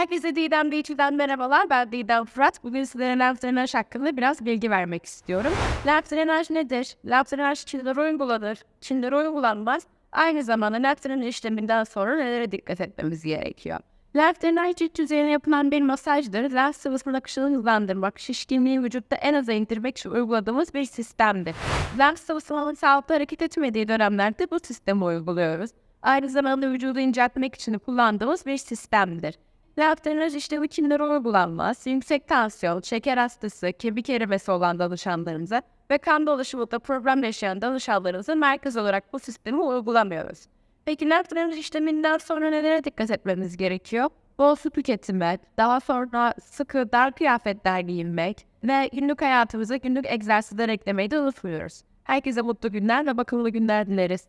Herkese Didem Beach'den merhabalar. Ben Didem Fırat. Bugün sizlere lenf drenaj hakkında biraz bilgi vermek istiyorum. Lenf drenaj nedir? Lenf drenaj kimlere uygulanır? Kimlere uygulanmaz? Aynı zamanda lenf drenaj işleminden sonra nelere dikkat etmemiz gerekiyor? Lenf drenaj cilt yüzeyine yapılan bir masajdır. Lenf sıvısının akışını hızlandırmak, şişkinliği vücutta en aza indirmek için uyguladığımız bir sistemdir. Lenf sıvısının sağlıklı hareket etmediği dönemlerde bu sistemi uyguluyoruz. Aynı zamanda vücudu inceltmek için kullandığımız bir sistemdir. Drenaj işlemi kimlere uygulanmaz? Yüksek tansiyon, şeker hastası, kemik erimesi olan danışanlarımıza ve kan dolaşımında problem yaşayan danışanlarımıza merkez olarak bu sistemi uygulamıyoruz. Peki drenaj işleminden sonra nelere dikkat etmemiz gerekiyor? Bol su tüketimi, daha sonra sıkı dar kıyafetler giyinmek ve günlük hayatımıza günlük egzersizler eklemeyi de unutmuyoruz. Herkese mutlu günler ve bakımlı günler dileriz.